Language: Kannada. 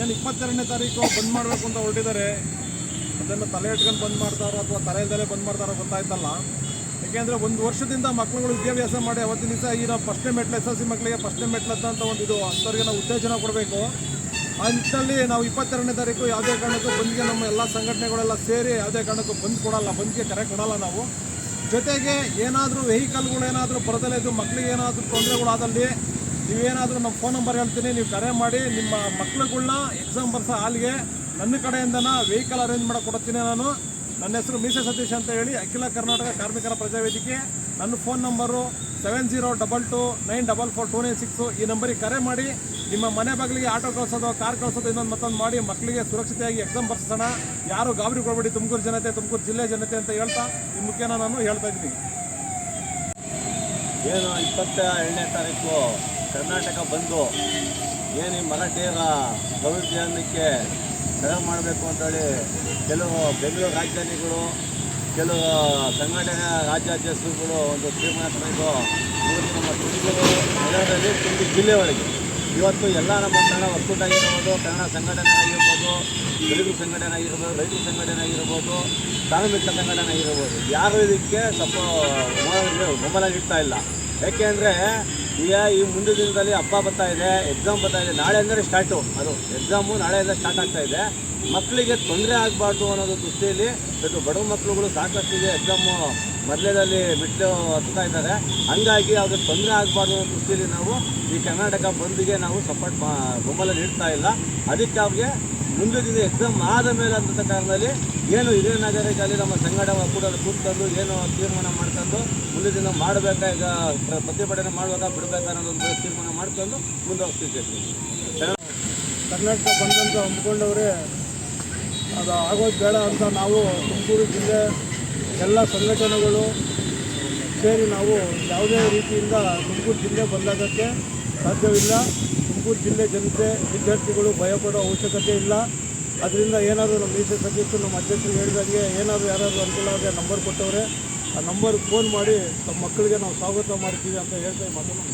ಏನು ಇಪ್ಪತ್ತೆರಡನೇ ತಾರೀಕು ಬಂದ್ ಮಾಡಬೇಕು ಅಂತ ಹೊರಟಿದ್ದಾರೆ. ಅದನ್ನು ತಲೆ ಇಟ್ಕೊಂಡು ಬಂದ್ ಮಾಡ್ತಾರೋ ಅಥವಾ ತಲೆ ಇಲ್ದಲೇ ಬಂದ್ ಮಾಡ್ತಾರೋ ಗೊತ್ತಾಯ್ತಲ್ಲ. ಯಾಕೆಂದರೆ ಒಂದು ವರ್ಷದಿಂದ ಮಕ್ಕಳುಗಳು ವಿದ್ಯಾಭ್ಯಾಸ ಮಾಡಿ ಅವತ್ತಿನ ದಿವಸ ಇರೋ ಫಸ್ಟ್ನೇ ಮೆಟ್ಲು ಎಸ್ ಎಲ್ ಸಿ ಮಕ್ಕಳಿಗೆ ಫಸ್ಟ್ನೇ ಮೆಟ್ಲು ಅಂತ ಒಂದು ಇದು ಅಂಥವ್ರಿಗೆ ನಾವು ಉತ್ತೇಜನ ಕೊಡಬೇಕು. ಆ ನಿಟ್ಟಿನಲ್ಲಿ ನಾವು ಇಪ್ಪತ್ತೆರಡನೇ ತಾರೀಕು ಯಾವುದೇ ಕಾರಣಕ್ಕೂ ಬಂದ್ಗೆ ನಮ್ಮ ಎಲ್ಲ ಸಂಘಟನೆಗಳೆಲ್ಲ ಸೇರಿ ಯಾವುದೇ ಕಾರಣಕ್ಕೂ ಬಂದ್ ಕೊಡಲ್ಲ, ಬಂದ್ಗೆ ಕರೆ ಕೊಡಲ್ಲ ನಾವು. ಜೊತೆಗೆ ಏನಾದರೂ ವೆಹಿಕಲ್ಗಳು ಏನಾದರೂ ಬರದಲ್ಲೇ ಇದು ಮಕ್ಕಳಿಗೆ ಏನಾದರೂ ತೊಂದರೆಗಳಾದಲ್ಲಿ ನೀವೇನಾದರೂ ನಮ್ಮ ಫೋನ್ ನಂಬರ್ ಹೇಳ್ತೀನಿ, ನೀವು ಕರೆ ಮಾಡಿ, ನಿಮ್ಮ ಮಕ್ಳುಗಳ್ನ ಎಕ್ಸಾಮ್ ಬರ್ಸೋ ಹಾಲಿಗೆ ನನ್ನ ಕಡೆಯಿಂದನ ವೆಹಿಕಲ್ ಅರೇಂಜ್ ಮಾಡಿ ಕೊಡ್ತೀನಿ ನಾನು. ನನ್ನ ಹೆಸರು ಮೀಸೆ ಸತೀಶ್ ಅಂತ ಹೇಳಿ, ಅಖಿಲ ಕರ್ನಾಟಕ ಕಾರ್ಮಿಕರ ಪ್ರಜಾವೇದಿಕೆ. ನನ್ನ phone number seven zero double two nine double four two nine six ಈ ನಂಬರಿಗೆ ಕರೆ ಮಾಡಿ, ನಿಮ್ಮ ಮನೆ ಬಾಗಿಲಿಗೆ ಆಟೋ ಕಳಿಸೋದು ಕಾರ್ ಕಳಿಸೋದು ಇನ್ನೊಂದು ಮತ್ತೊಂದು ಮಾಡಿ ಮಕ್ಕಳಿಗೆ ಸುರಕ್ಷತೆಯಾಗಿ ಎಕ್ಸಾಮ್ ಬರ್ಸೋಣ. ಯಾರು ಗಾಬರಿ ಕೊಡಬೇಡಿ, ತುಮಕೂರು ಜನತೆ, ತುಮಕೂರು ಜಿಲ್ಲೆ ಜನತೆ ಅಂತ ಹೇಳ್ತಾ ಈ ಮುಖ್ಯನ ನಾನು ಹೇಳ್ತಾ ಇದ್ದೀನಿ. ಏನು ಇಪ್ಪತ್ತ ಎರಡನೇ ತಾರೀಕು? ಕರ್ನಾಟಕ ಬಂದು ಏನು ಈ ಮರಾಠಿಯರ ಭವಿಷ್ಯಕ್ಕೆ ಸಹಾಯ ಮಾಡಬೇಕು ಅಂತೇಳಿ ಕೆಲವು ಬೆಂಗಳೂರು ರಾಜಧಾನಿಗಳು, ಕೆಲವು ಸಂಘಟನೆ ರಾಜ್ಯಾಧ್ಯಕ್ಷರುಗಳು ಒಂದು ತೀರ್ಮಾನ ತಗೊಂಡು ಇವತ್ತು ನಮ್ಮ ತುಮಕೂರು ನಗರದಲ್ಲಿ ಜಿಲ್ಲೆ ಒಳಗೆ. ಇವತ್ತು ಎಲ್ಲ ನಮ್ಮ ಕನ್ನಡ ಒಕ್ಕೂಟ ಆಗಿರ್ಬೋದು, ಕನ್ನಡ ಸಂಘಟನೆ ಆಗಿರ್ಬೋದು ಬೆಳಗು ಸಂಘಟನೆ ಆಗಿರ್ಬೋದು, ರೈತ ಸಂಘಟನೆ ಆಗಿರ್ಬೋದು, ಕಾರ್ಮಿಕ ಸಂಘಟನೆ ಆಗಿರ್ಬೋದು, ಯಾರು ಇದಕ್ಕೆ ಸ್ವಲ್ಪ ಬೆಂಬಲ ನೀಡ್ತಾ ಇಲ್ಲ. ಯಾಕೆಂದರೆ ಈಗ ಈ ಮುಂದಿನ ದಿನದಲ್ಲಿ ಹಬ್ಬ ಬರ್ತಾ ಇದೆ ಎಕ್ಸಾಮ್ ಬರ್ತಾ ಇದೆ ನಾಳೆ ಅಂದರೆ ಸ್ಟಾರ್ಟು ಅದು. ಎಕ್ಸಾಮು ನಾಳೆಯಿಂದ ಸ್ಟಾರ್ಟ್ ಆಗ್ತಾ ಇದೆ. ಮಕ್ಕಳಿಗೆ ತೊಂದರೆ ಆಗಬಾರ್ದು ಅನ್ನೋದು ದೃಷ್ಟಿಯಲ್ಲಿ ಇವತ್ತು ಬಡವ ಮಕ್ಕಳುಗಳು ಸಾಕಷ್ಟಿದೆ ಎಕ್ಸಾಮು ಮೊದಲೇದಲ್ಲಿ ಬಿಟ್ಟು ಹತ್ತಾ ಇದ್ದಾರೆ. ಹಂಗಾಗಿ ಅವ್ರಿಗೆ ತೊಂದರೆ ಆಗಬಾರ್ದು ಅನ್ನೋ ದೃಷ್ಟಿಯಲ್ಲಿ ನಾವು ಈ ಕರ್ನಾಟಕ ಬಂದಿಗೆ ನಾವು ಸಪೋರ್ಟ್ ಬೆಂಬಲ ನೀಡ್ತಾ ಇಲ್ಲ. ಅದಕ್ಕೆ ಅವ್ರಿಗೆ ಮುಂದೆ ದಿನ ಎಕ್ಸಾಮ್ ಆದ ಮೇಲೆ ಅಂತ ಕಾರಣದಲ್ಲಿ ಏನು ಇದೇ ನಗರದಲ್ಲಿ ನಮ್ಮ ಸಂಘಟ ಕೂಡ ಕೂತ್ಕೊಂಡು ಏನು ತೀರ್ಮಾನ ಮಾಡ್ಕೊಂಡು ಮುಂದೆ ದಿನ ಮಾಡಬೇಕಾ ಈಗ ಪ್ರ- ಪ್ರತಿಭಟನೆ ಮಾಡಬೇಕಾ, ಬಿಡಬೇಕಾ ಅನ್ನೋದೊಂದು ತೀರ್ಮಾನ ಮಾಡ್ಕೊಂಡು ಮುಂದುವರಿಸ್ತಿದ್ದೇವೆ ಕರ್ನಾಟಕ ಬಂದಂತ ಹಮ್ಮಿಕೊಂಡವ್ರೆ ಅದು ಆಗೋದು ಬೇಡ ಅಂತ ನಾವು ತುಮಕೂರು ಜಿಲ್ಲೆ ಎಲ್ಲ ಸಂಘಟನೆಗಳು ಸೇರಿ ನಾವು ಯಾವುದೇ ರೀತಿಯಿಂದ ತುಮಕೂರು ಜಿಲ್ಲೆ ಬಂದಾಗಕ್ಕೆ ಸಾಧ್ಯವಿಲ್ಲ. ತುಮಕೂರು ಜಿಲ್ಲೆ ಜನತೆ ವಿದ್ಯಾರ್ಥಿಗಳು ಭಯಪಡೋ ಅವಶ್ಯಕತೆ ಇಲ್ಲ. ಅದರಿಂದ ಏನಾದರೂ ನಮ್ಮ ಮೀಸೆ ಸದಸ್ಯರು ನಮ್ಮ ಅಧ್ಯಕ್ಷರು ಹೇಳಿದಂಗೆ ಏನಾದರೂ ಯಾರಾದರೂ ಅನುಕೂಲ ಆದರೆ ನಂಬರ್ ಕೊಟ್ಟವ್ರೆ. ಆ ನಂಬರ್ಗೆ ಫೋನ್ ಮಾಡಿ ತಮ್ಮ ಮಕ್ಕಳಿಗೆ ನಾವು ಸ್ವಾಗತ ಮಾಡ್ತೀವಿ ಅಂತ ಹೇಳ್ತಾ ಮಾತನ್ನು.